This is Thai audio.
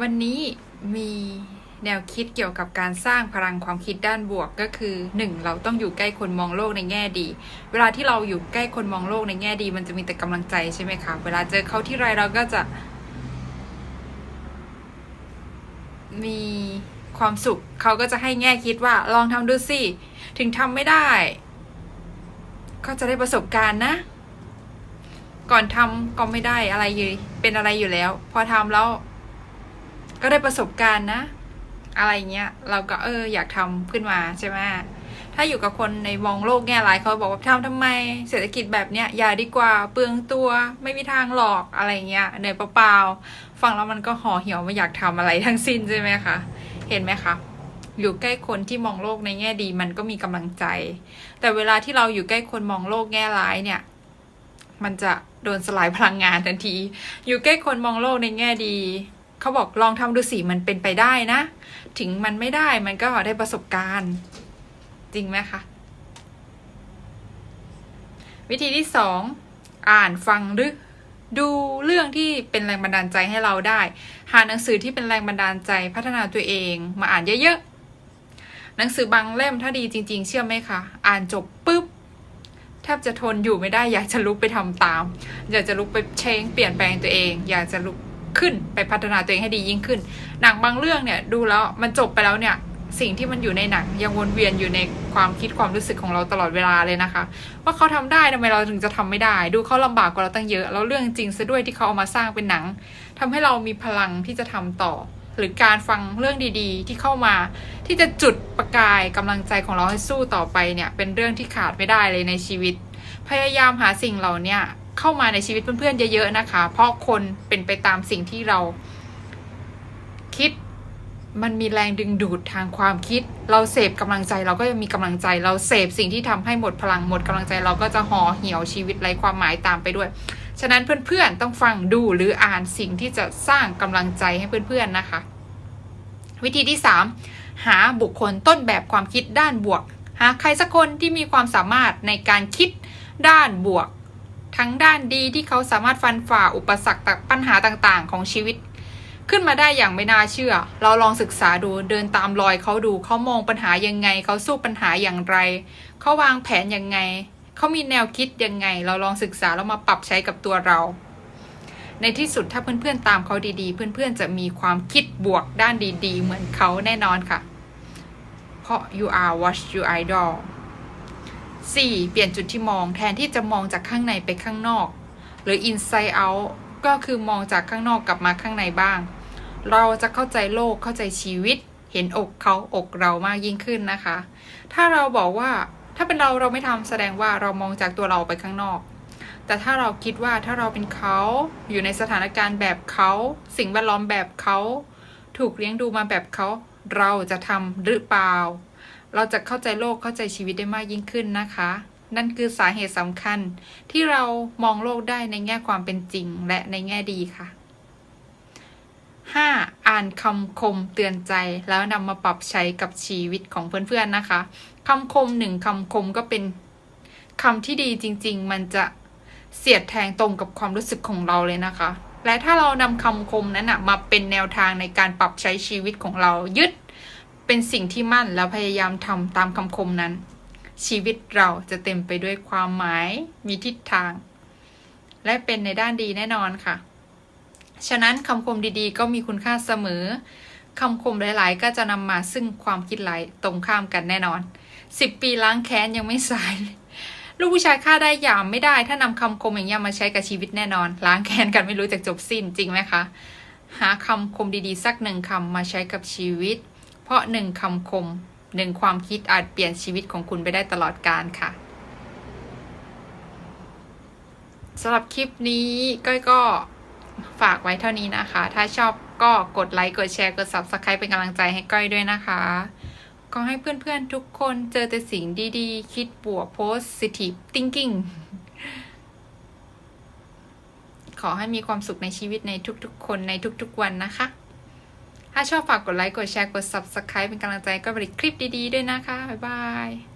วันนี้มีแนวคิดเกี่ยวกับการสร้างพลังความคิดด้านบวกก็คือหนึ่งเราต้องอยู่ใกล้คนมองโลกในแง่ดี เวลาที่เราอยู่ใกล้คนมองโลกในแง่ดี มันจะมีแต่กำลังใจใช่ไหมคะ เวลาเจอเขาที่ไรเราก็จะ มีความสุข เขาก็จะให้แง่คิดว่าลองทำดูสิ ถึงทำไม่ได้ ก็จะได้ประสบการณ์นะ ก่อนทำก็ไม่ได้อะไรอยู่เป็นอะไรอยู่แล้ว พอทำแล้ว ก็ได้ประสบการณ์นะ อะไรเงี้ย เราก็เอออยากทำขึ้นมาใช่ไหมถ้าอยู่กับคนในมองโลกแง่ร้ายเขาบอกว่าทำทำไม เศรษฐกิจแบบเนี้ยอย่าดีกว่าเปลืองตัวไม่มีทางหลอกอะไรเงี้ยเหนื่อยเปล่าๆฟังแล้วมันก็ห่อเหี่ยวไม่อยากทำอะไรทั้งสิ้นใช่ไหมคะเห็นไหมคะอยู่ใกล้คนที่มองโลกในแง่ดีมันก็มีกำลังใจ แต่เวลาที่เราอยู่ใกล้คนมองโลกแง่ร้ายเนี่ย มันจะโดนสลายพลังงานทันที อยู่ใกล้คนมองโลกในแง่ดี เขาบอกลองทำดูสิมันเป็นไปได้นะ ถึงมันไม่ได้มันก็ได้ประสบการณ์ จริงไหมคะ วิธีที่สองอ่านฟังหรือดูเรื่องที่เป็นแรงบันดาลใจให้เราได้ หาหนังสือที่เป็นแรงบันดาลใจพัฒนาตัวเองมาอ่านเยอะๆ หนังสือบางเล่มถ้าดีจริง ๆ เชื่อไหมคะ อ่านจบปุ๊บแทบจะทนอยู่ไม่ได้อยากจะลุกไปทำตาม อยากจะลุกไปเชงเปลี่ยนแปลงตัวเอง อยากจะลุก ขึ้นไปพัฒนาตัวเองให้ดียิ่งขึ้น หนังบางเรื่องเนี่ยดูแล้วมันจบไปแล้วเนี่ยสิ่งที่มันอยู่ในหนังยังวนเวียนอยู่ในความคิดความรู้สึกของเราตลอดเวลาเลยนะคะ ว่าเขาทำได้ทำไมเราถึงจะทำไม่ได้ ดูเขาลำบากกว่าเราตั้งเยอะแล้วเรื่องจริงซะด้วยที่เขาเอามาสร้างเป็นหนังทำให้เรามีพลังที่จะทำต่อ หรือการฟังเรื่องดีๆ ที่เข้ามา ที่จะจุดประกายกำลังใจของเราให้สู้ต่อไปเนี่ยเป็นเรื่องที่ขาดไม่ได้เลยในชีวิต พยายามหาสิ่งเหล่านี้ เข้ามาในชีวิตเพื่อนๆเยอะๆนะคะ เพราะคนเป็นไปตามสิ่งที่เราคิดมันมีแรงดึงดูดทางความคิด เราเสพกำลังใจเราก็จะมีกำลังใจ เราเสพสิ่งที่ทำให้หมดพลังหมดกำลังใจ เราก็จะห่อเหี่ยวชีวิตไร้ความหมายตามไปด้วย ฉะนั้นเพื่อนๆต้องฟังดูหรืออ่านสิ่งที่จะสร้างกำลังใจให้เพื่อนๆนะคะ วิธีที่ 3 หาบุคคลต้นแบบความคิดด้านบวก หาใครสักคนที่มีความสามารถในการคิดด้านบวก ทั้งด้านดีที่เขาสามารถฟันฝ่าอุปสรรคปัญหาต่างๆ ของชีวิต ขึ้นมาได้อย่างไม่น่าเชื่อ เราลองศึกษาดูเดินตามรอยเขาดูเขามองปัญหายังไง เขาสู้ปัญหาอย่างไร เขาวางแผนยังไง เขามีแนวคิดยังไง เราลองศึกษาแล้วมาปรับใช้กับตัวเรา ในที่สุดถ้าเพื่อนๆตามเขาดีๆ เพื่อนๆจะมีความคิดบวกด้านดีๆ เหมือนเขาแน่นอนค่ะ เพราะ you are what you idol 4. เปลี่ยนจุดที่มองแทนที่จะมองจากข้างในไปข้างนอก หรือ inside out ก็คือมองจากข้างนอกกลับมาข้างในบ้าง เราจะเข้าใจโลกเข้าใจชีวิต เห็นอกเขาอกเรามากยิ่งขึ้นนะคะ ถ้าเราบอกว่าถ้าเป็นเราเราไม่ทำแสดงว่าเรามองจากตัวเราไปข้างนอก แต่ถ้าเราคิดว่าถ้าเราเป็นเขาอยู่ในสถานการณ์แบบเขา สิ่งแวดล้อมแบบเขา ถูกเลี้ยงดูมาแบบเขา เราจะทำหรือเปล่า เราจะเข้าใจโลกเข้าใจชีวิตได้มากยิ่งขึ้นนะคะ นั่นคือสาเหตุสำคัญที่เรามองโลกได้ในแง่ความเป็นจริงและในแง่ดีค่ะ 5. อ่านคำคมเตือนใจแล้วนำมาปรับใช้กับชีวิตของเพื่อนๆนะคะคำคมหนึ่งคำคมก็เป็นคำที่ดีจริง ๆ มันจะเสียดแทงตรงกับความรู้สึกของเราเลยนะคะ และถ้าเรานำคำคมนั้นนะมาเป็นแนวทางในการปรับใช้ชีวิตของเรายึด เป็นสิ่งที่มั่นแล้วพยายามทำตามคำคมนั้น ชีวิตเราจะเต็มไปด้วยความหมาย มีทิศทาง และเป็นในด้านดีแน่นอนค่ะ ฉะนั้นคำคมดีๆ ก็มีคุณค่าเสมอคำคมหลาย ๆ ก็จะนำมาซึ่งความคิดหลายตรงข้ามกันแน่นอนสิบปีล้างแค้นยังไม่สายลูกผู้ชายฆ่าได้ยามไม่ได้ ถ้านำคำคมอย่างนี้มาใช้กับชีวิตแน่นอน ล้างแค้นกันไม่รู้จักจบสิ้นจริงไหมคะ หาคำคมดีๆ สักหนึ่งคำมาใช้กับชีวิต ราะหนึ่งคำคมหนึ่งความคิดอาจเปลี่ยนชีวิตของคุณไปได้ตลอดกาลค่ะสำหรับคลิปนี้ก้อยก็ฝากไว้เท่านี้นะคะ ถ้าชอบก็กดไลค์ กดแชร์ กด subscribe เป็นกำลังใจให้ก้อยด้วยนะคะ ก็ให้เพื่อนๆทุกคนเจอแต่สิ่งดีๆ คิดบวก positive thinking ขอให้มีความสุขในชีวิตในทุกๆ คนในทุกๆวันนะคะ ถ้าชอบฝากกดไลค์ กดแชร์ กด subscribe เป็นกำลังใจก็บริคลิปดีๆด้วยนะคะ บ๊ายบาย